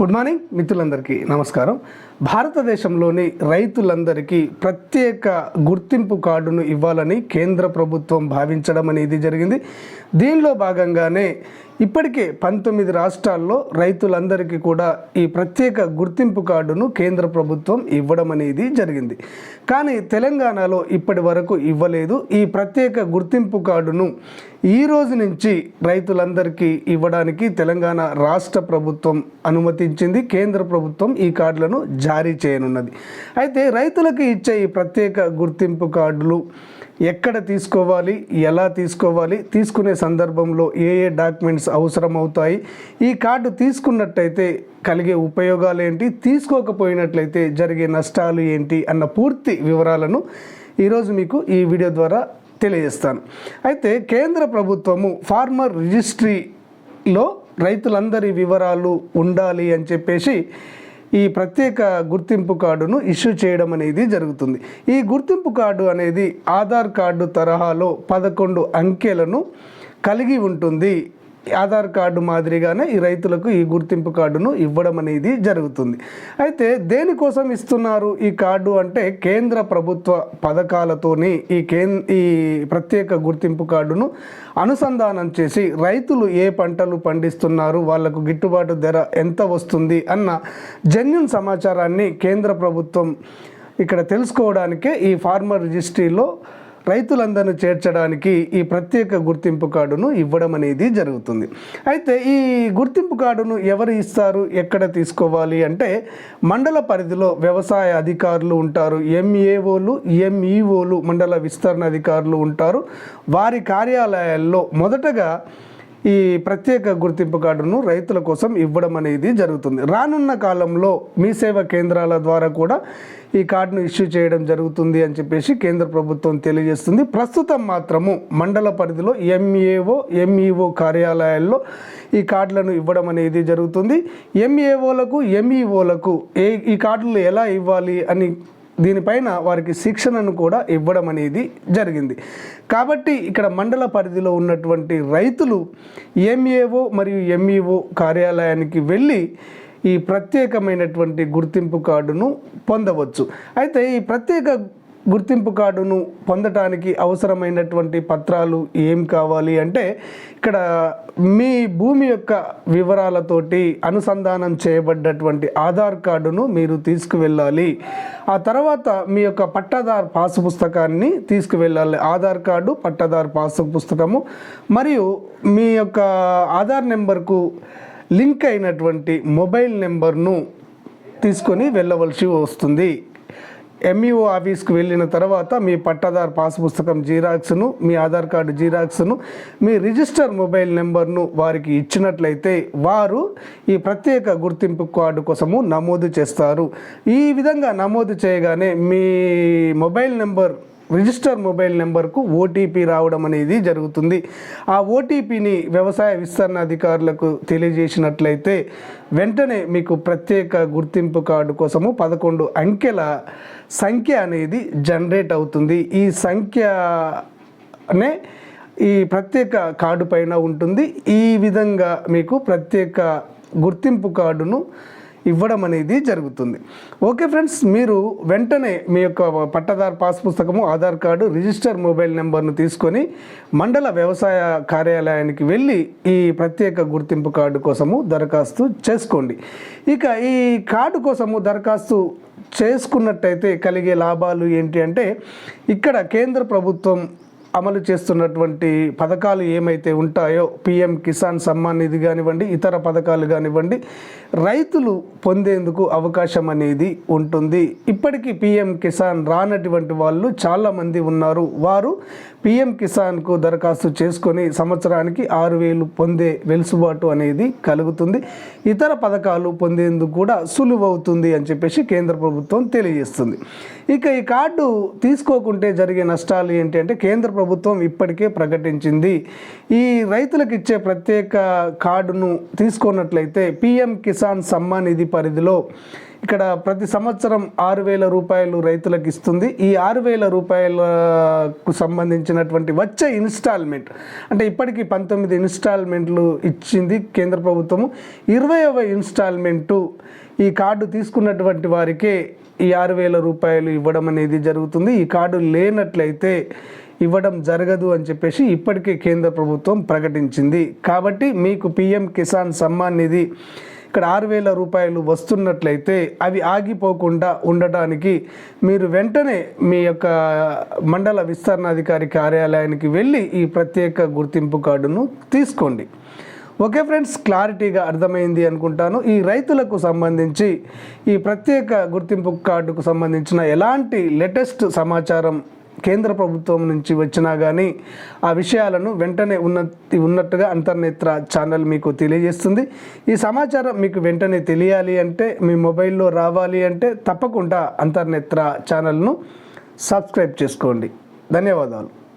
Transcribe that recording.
Good morning మిత్రులందరికీ నమస్కారం. భారతదేశంలోని రైతులందరికీ ప్రత్యేక గుర్తింపు కార్డును ఇవ్వాలని కేంద్ర ప్రభుత్వం భావించడం అనేది జరిగింది. దీనిలో భాగంగానే ఇప్పటికే పంతొమ్మిది రాష్ట్రాల్లో రైతులందరికీ కూడా ఈ ప్రత్యేక గుర్తింపు కార్డును కేంద్ర ప్రభుత్వం ఇవ్వడం అనేది జరిగింది. కానీ తెలంగాణలో ఇప్పటి వరకు ఇవ్వలేదు. ఈ ప్రత్యేక గుర్తింపు కార్డును ఈ రోజు నుంచి రైతులందరికీ ఇవ్వడానికి తెలంగాణ రాష్ట్ర ప్రభుత్వం అనుమతించింది. కేంద్ర ప్రభుత్వం ఈ కార్డులను జారీ చేయనున్నది. అయితే రైతులకు ఇచ్చే ఈ ప్రత్యేక గుర్తింపు కార్డులు ఎక్కడ తీసుకోవాలి ఎలా తీసుకోవాలి తీసుకునే సందర్భంలో ఏ ఏ డాక్యుమెంట్స్ అవసరం అవుతాయి ఈ కార్డు తీసుకున్నట్టయితే కలిగే ఉపయోగాలు ఏంటి తీసుకోకపోయినట్లయితే జరిగే నష్టాలు ఏంటి అన్న పూర్తి వివరాలను ఈరోజు మీకు ఈ వీడియో ద్వారా తెలియజేస్తాను. అయితే కేంద్ర ప్రభుత్వము ఫార్మర్ రిజిస్ట్రీలో రైతులందరి వివరాలు ఉండాలి అని చెప్పేసి ఈ ప్రత్యేక గుర్తింపు కార్డును ఇష్యూ చేయడం అనేది జరుగుతుంది. ఈ గుర్తింపు కార్డు అనేది ఆధార్ కార్డు తరహాలో పదకొండు అంకెలను కలిగి ఉంటుంది. ఆధార్ కార్డు మాదిరిగానే ఈ రైతులకు ఈ గుర్తింపు కార్డును ఇవ్వడం అనేది జరుగుతుంది. అయితే దేనికోసం ఇస్తున్నారు ఈ కార్డు అంటే కేంద్ర ప్రభుత్వ పథకాలతోని ఈ కేం ఈ ప్రత్యేక గుర్తింపు కార్డును అనుసంధానం చేసి రైతులు ఏ పంటలు పండిస్తున్నారు వాళ్ళకు గిట్టుబాటు ధర ఎంత వస్తుంది అన్న జన్యున్ సమాచారాన్ని కేంద్ర ప్రభుత్వం ఇక్కడ తెలుసుకోవడానికే ఈ ఫార్మర్ రిజిస్ట్రీలో రైతులందరిని చేర్చడానికి ఈ ప్రత్యేక గుర్తింపు కార్డును ఇవ్వడం అనేది జరుగుతుంది. అయితే ఈ గుర్తింపు కార్డును ఎవరు ఇస్తారు? ఎక్కడ తీసుకోవాలి? అంటే మండల పరిధిలో వ్యవసాయ అధికారులు ఉంటారు ఎంఏఓలు ఎంఈఓలు మండల విస్తరణ అధికారులు ఉంటారు. వారి కార్యాలయాల్లో మొదటగా ఈ ప్రత్యేక గుర్తింపు కార్డును రైతుల కోసం ఇవ్వడం అనేది జరుగుతుంది. రానున్న కాలంలో మీ సేవ కేంద్రాల ద్వారా కూడా ఈ కార్డును ఇష్యూ చేయడం జరుగుతుంది అని చెప్పేసి కేంద్ర ప్రభుత్వం తెలియజేస్తుంది. ప్రస్తుతం మాత్రము మండల పరిధిలో ఎంఏఓ ఎంఈఓ కార్యాలయాల్లో ఈ కార్డులను ఇవ్వడం అనేది జరుగుతుంది. ఎంఏఓలకు ఎంఈఓలకు ఏ ఈ కార్డులు ఎలా ఇవ్వాలి అని దీనిపైన వారికి శిక్షణను కూడా ఇవ్వడం అనేది జరిగింది. కాబట్టి ఇక్కడ మండల పరిధిలో ఉన్నటువంటి రైతులు ఎంఏఓ మరియు ఎంఈఓ కార్యాలయానికి వెళ్ళి ఈ ప్రత్యేకమైనటువంటి గుర్తింపు కార్డును పొందవచ్చు. అయితే ఈ ప్రత్యేక గుర్తింపు కార్డును పొందటానికి అవసరమైనటువంటి పత్రాలు ఏం కావాలి అంటే ఇక్కడ మీ భూమి యొక్క వివరాలతోటి అనుసంధానం చేయబడ్డటువంటి ఆధార్ కార్డును మీరు తీసుకువెళ్ళాలి. ఆ తర్వాత మీ యొక్క పట్టాదార్ పాసు పుస్తకాన్ని తీసుకువెళ్ళాలి. ఆధార్ కార్డు పట్టాదార్ పాసు పుస్తకము మరియు మీ యొక్క ఆధార్ నెంబర్కు లింక్ అయినటువంటి మొబైల్ నెంబర్ను తీసుకొని వెళ్ళవలసి వస్తుంది. ఎంఈఓ ఆఫీస్కి వెళ్ళిన తర్వాత మీ పట్టాదారు పాస్ పుస్తకం జీరాక్స్ను మీ ఆధార్ కార్డు జీరాక్స్ను మీ రిజిస్టర్ మొబైల్ నెంబర్ను వారికి ఇచ్చినట్లయితే వారు ఈ ప్రత్యేక గుర్తింపు కార్డు కోసము నమోదు చేస్తారు. ఈ విధంగా నమోదు చేయగానే మీ మొబైల్ నెంబర్ రిజిస్టర్ మొబైల్ నెంబర్కు ఓటీపీ రావడం అనేది జరుగుతుంది. ఆ ఓటీపీని వ్యవసాయ విస్తరణ అధికారులకు తెలియజేసినట్లయితే వెంటనే మీకు ప్రత్యేక గుర్తింపు కార్డు కోసము పదకొండు అంకెల సంఖ్య అనేది జనరేట్ అవుతుంది. ఈ సంఖ్యనే ఈ ప్రత్యేక కార్డు పైన ఉంటుంది. ఈ విధంగా మీకు ప్రత్యేక గుర్తింపు కార్డును ఇవ్వడం అనేది జరుగుతుంది. ఓకే ఫ్రెండ్స్ మీరు వెంటనే మీ యొక్క పట్టదారు పాస్ పుస్తకము ఆధార్ కార్డు రిజిస్టర్ మొబైల్ నెంబర్ను తీసుకొని మండల వ్యవసాయ కార్యాలయానికి వెళ్ళి ఈ ప్రత్యేక గుర్తింపు కార్డు కోసము దరఖాస్తు చేసుకోండి. ఇక ఈ కార్డు కోసము దరఖాస్తు చేసుకున్నట్టయితే కలిగే లాభాలు ఏంటి అంటే ఇక్కడ కేంద్ర ప్రభుత్వం అమలు చేస్తున్నటువంటి పథకాలు ఏమైతే ఉంటాయో పిఎం కిసాన్ సమ్మాన్ నిధి కానివ్వండి ఇతర పథకాలు కానివ్వండి రైతులు పొందేందుకు అవకాశం అనేది ఉంటుంది. ఇప్పటికీ పిఎం కిసాన్ రానటువంటి వాళ్ళు చాలామంది ఉన్నారు. వారు పిఎం కిసాన్కు దరఖాస్తు చేసుకొని సంవత్సరానికి ఆరు వేలు పొందే వెలుసుబాటు అనేది కలుగుతుంది. ఇతర పథకాలు పొందేందుకు కూడా సులువవుతుంది అని చెప్పేసి కేంద్ర ప్రభుత్వం తెలియజేస్తుంది. ఇక ఈ కార్డు తీసుకోకుంటే జరిగే నష్టాలు ఏంటి అంటే కేంద్ర ప్రభుత్వం ఇప్పటికే ప్రకటించింది. ఈ రైతులకు ఇచ్చే ప్రత్యేక కార్డును తీసుకున్నట్లయితే పిఎం కిసాన్ సమ్మాన్ నిధి పరిధిలో ఇక్కడ ప్రతి సంవత్సరం ఆరు వేల రూపాయలు రైతులకు ఇస్తుంది. ఈ ఆరు వేల రూపాయలకు సంబంధించినటువంటి వచ్చే ఇన్స్టాల్మెంట్ అంటే ఇప్పటికీ పంతొమ్మిది ఇన్స్టాల్మెంట్లు ఇచ్చింది కేంద్ర ప్రభుత్వము. ఇరవైవ ఇన్స్టాల్మెంటు ఈ కార్డు తీసుకున్నటువంటి వారికే ఈ ఆరు వేల రూపాయలు ఇవ్వడం అనేది జరుగుతుంది. ఈ కార్డు లేనట్లయితే ఇవ్వడం జరగదు అని చెప్పేసి ఇప్పటికే కేంద్ర ప్రభుత్వం ప్రకటించింది. కాబట్టి మీకు పిఎం కిసాన్ సమ్మాన్ నిధి ఇక్కడ ఆరు వేల రూపాయలు వస్తున్నట్లయితే అవి ఆగిపోకుండా ఉండటానికి మీరు వెంటనే మీ యొక్క మండల విస్తరణాధికారి కార్యాలయానికి వెళ్ళి ఈ ప్రత్యేక గుర్తింపు కార్డును తీసుకోండి. ఓకే ఫ్రెండ్స్ క్లారిటీగా అర్థమైంది అనుకుంటాను. ఈ రైతులకు సంబంధించి ఈ ప్రత్యేక గుర్తింపు కార్డుకు సంబంధించిన ఎలాంటి లేటెస్ట్ సమాచారం కేంద్ర ప్రభుత్వం నుంచి వచ్చినా కానీ ఆ విషయాలను వెంటనే ఉన్న ఉన్నట్టుగా అంతర్నేత్ర ఛానల్ మీకు తెలియజేస్తుంది. ఈ సమాచారం మీకు వెంటనే తెలియాలి అంటే మీ మొబైల్లో రావాలి అంటే తప్పకుండా అంతర్నేత్ర ఛానల్ను సబ్స్క్రైబ్ చేసుకోండి. ధన్యవాదాలు.